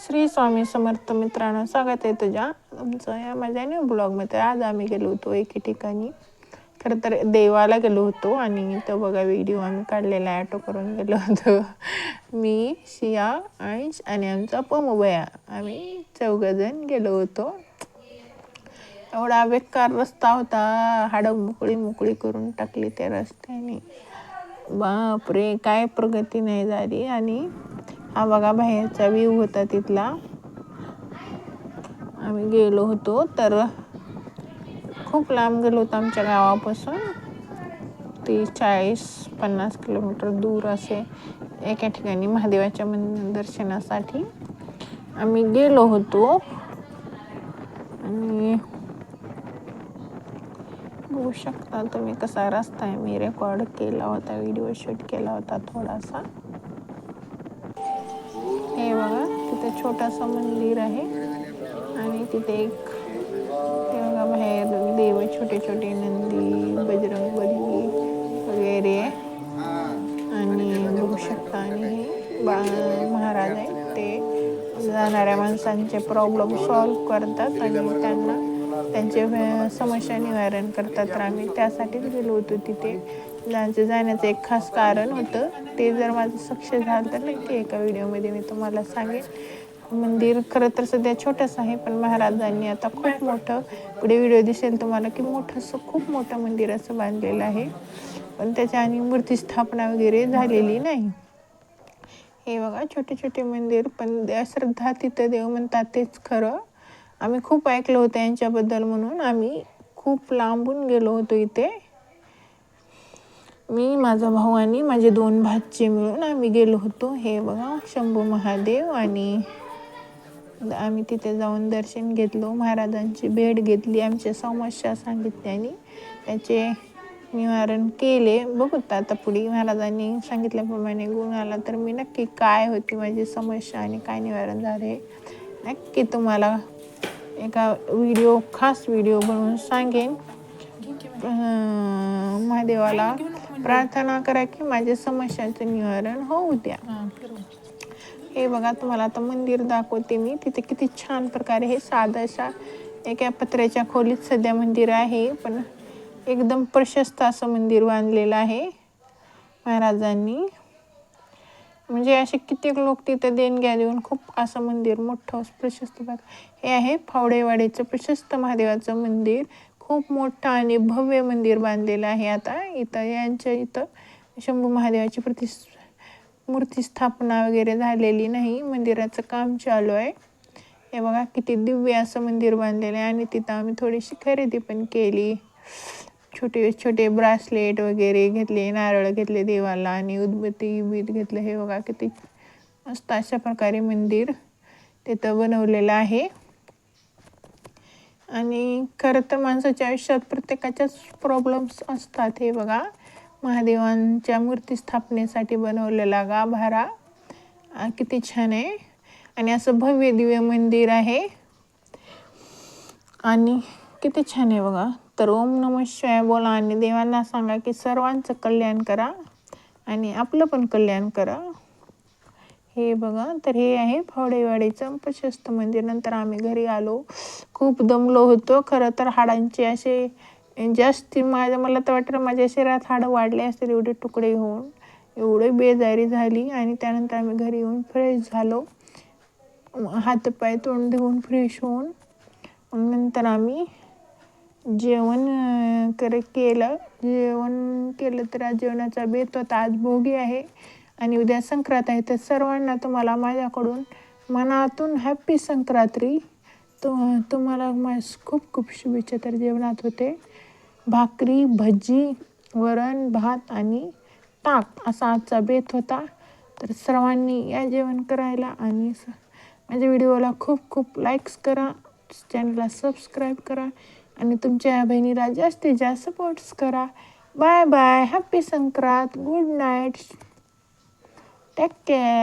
श्री स्वामी समर्थ मित्रांनो स्वागत आहे तुझ्या. तुमचं या माझ्या न्यू ब्लॉगमध्ये आज आम्ही गेलो होतो एके ठिकाणी. खरं तर देवाला गेलो होतो आणि तो बघा व्हिडिओ आम्ही काढलेला ॲटो करून गेलो होतो. मी शिया आईश आणि आमचा पमोबया. आम्ही चौघजण गेलो होतो. एवढा बेकार रस्ता होता. हाडं मोकळी मोकळी करून टाकली त्या रस्त्याने. बापरे काय प्रगती नाही झाली. आणि हा बघा बाहेरचा व्ह्यू होता तिथला. आम्ही गेलो होतो तर खूप लांब गेलो होतो आमच्या गावापासून. तीस चाळीस पन्नास किलोमीटर दूर असे एका ठिकाणी महादेवाच्या मंदिर दर्शनासाठी आम्ही गेलो होतो. आणि बघू शकता तुम्ही कसा रस्ता आहे. मी रेकॉर्ड केला होता व्हिडिओ शूट केला होता थोडासा. हे बघा तिथे छोटासा मंदिर आहे. आणि तिथे एक ते बघा बाहेर देव छोटे छोटे नंदी बजरंगबली वगैरे. आणि बघू शकता आणि हे बा महाराज आहे ते जाणाऱ्या माणसांचे प्रॉब्लेम सॉल्व करतात आणि त्यांना त्यांचे समस्या निवारण करतात. तर आम्ही त्यासाठीच गेलो होतो तिथे. त्यांचं जाण्याचं एक खास कारण होतं. ते जर माझं सक्ष झालं तर नक्की एका व्हिडिओमध्ये मी तुम्हाला सांगेन. मंदिर खरं तर सध्या छोटंसं आहे पण महाराजांनी आता खूप मोठं पुढे व्हिडिओ दिसेल तुम्हाला की मोठं असं खूप मोठं मंदिर असं बांधलेलं आहे. पण त्याच्या आणि मूर्ती स्थापना वगैरे झालेली नाही. हे बघा छोटे छोटे मंदिर पण श्रद्धा तिथं देव म्हणतात तेच खरं. आम्ही खूप ऐकलं होतं यांच्याबद्दल म्हणून. आम्ही खूप लांबून गेलो होतो इथे. मी माझा भाऊ आणि माझे दोन भाचे मिळून आम्ही गेलो होतो. हे बघा शंभू महादेव आणि आम्ही तिथे जाऊन दर्शन घेतलो. महाराजांची भेट घेतली आमच्या समस्या सांगितल्याने. त्याचे निवारण केले. बघूत आता पुढे महाराजांनी सांगितल्याप्रमाणे गुण आला तर मी नक्की काय होती माझी समस्या आणि काय निवारण झाले नक्की तुम्हाला एका व्हिडिओ खास व्हिडिओ बनवून सांगेन. महादेवाला प्रार्थना करा की माझ्या समस्यांचं निवारण होऊ द्या. हे बघा तुम्हाला आता मंदिर दाखवते मी. तिथे किती छान प्रकारे हे साधं अशा एका पत्र्याच्या खोलीत सध्या मंदिर आहे. पण एकदम प्रशस्त असं मंदिर बांधलेलं आहे महाराजांनी. म्हणजे असे कित्येक लोक तिथे देणग्या देऊन खूप असं मंदिर मोठं प्रशस्त हे आहे फावडेवाडीचं प्रशस्त महादेवाचं मंदिर. खूप मोठं आणि भव्य मंदिर बांधलेलं आहे आता. इथं यांच्या इथं शंभू महादेवाची प्रतिस् मूर्ती स्थापना वगैरे झालेली नाही. मंदिराचं काम चालू आहे. हे बघा किती दिव्य असं मंदिर बांधलेलं आहे आणि तिथं आम्ही थोडीशी खरेदी पण केली. छोटे छोटे ब्रासलेट वगैरे घेतले नारळ घेतले देवाला आणि उदबत्ती बीत घेतलं. हे बघा किती मस्त अशा प्रकारे मंदिर तिथं बनवलेलं आहे. आणि खरं तर माणसाच्या आयुष्यात प्रत्येकाच्याच प्रॉब्लेम्स असतात हे बघा. महादेवांच्या मूर्ती स्थापनेसाठी बनवलेला गाभारा. किती छान आहे. आणि असं भव्य दिव्य मंदिर आहे. आणि किती छान आहे बघा. तर ओम नम शिवाय बोला आणि देवांना सांगा की सर्वांचं कल्याण करा आणि आपलं पण कल्याण करा. हे बघा तर हे आहे फावडेवाडीचं प्रशस्त मंदिर. नंतर आम्ही घरी आलो. खूप दमलो होतो. खरं तर हाडांचे असे जास्ती माझ्या मला तर वाटतं माझ्या शरीरात हाडं वाढले असतील एवढे तुकडे होऊन. एवढे बेजारी झाली आणि त्यानंतर आम्ही घरी येऊन फ्रेश झालो. हातपाय तोंड देऊन फ्रेश होऊन. मग नंतर आम्ही जेवण अं, कर केलं. जेवण केलं तर आज जेवणाचा बेत होता. आज भोगी आहे. आणि उद्या संक्रांत आहे तर सर्वांना तुम्हाला माझ्याकडून मनातून हॅप्पी संक्रांती. तु तुम्हाला मा खूप खूप शुभेच्छा. तर जेवणात होते भाकरी भजी वरण भात आणि ताक असा आजचा बेत होता. तर सर्वांनी या जेवण करायला आणि स माझ्या व्हिडिओला खूप खूप लाईक्स करा. चॅनलला सबस्क्राईब करा आणि तुमच्या बहिणीला जास्तीत जास्त सपोर्ट्स करा. Bye bye happy Sankrant. Good night 뺄게.